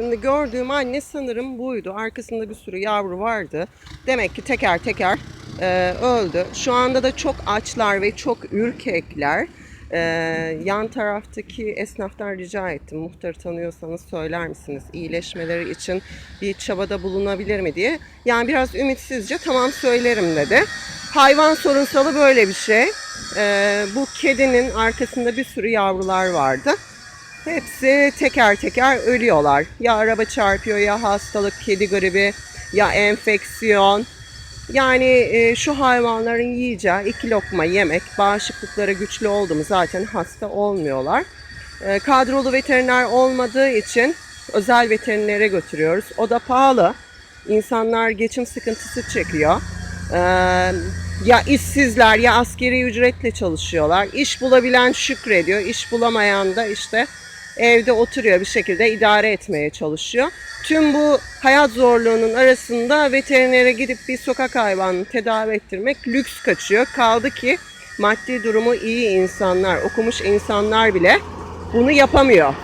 Şimdi gördüğüm anne sanırım buydu. Arkasında bir sürü yavru vardı. Demek ki teker teker e, öldü. Şu anda da çok açlar ve çok ürkekler. E, yan taraftaki esnaftan rica ettim. Muhtarı tanıyorsanız söyler misiniz? İyileşmeleri için bir çabada bulunabilir mi diye. Yani biraz ümitsizce tamam söylerim dedi. Hayvan sorunsalı böyle bir şey. E, bu kedinin arkasında bir sürü yavrular vardı. Hepsi teker teker ölüyorlar. Ya araba çarpıyor ya hastalık, kedi gribi ya enfeksiyon. Yani e, şu hayvanların yiyeceği iki lokma yemek, bağışıklıkları güçlü oldu mu zaten hasta olmuyorlar. E, kadrolu veteriner olmadığı için özel veterinere götürüyoruz. O da pahalı. İnsanlar geçim sıkıntısı çekiyor. E, ya işsizler ya askeri ücretle çalışıyorlar. İş bulabilen şükrediyor. İş bulamayan da işte evde oturuyor bir şekilde idare etmeye çalışıyor. Tüm bu hayat zorluğunun arasında veterinere gidip bir sokak hayvanını tedavi ettirmek lüks kaçıyor. Kaldı ki maddi durumu iyi insanlar, okumuş insanlar bile bunu yapamıyor.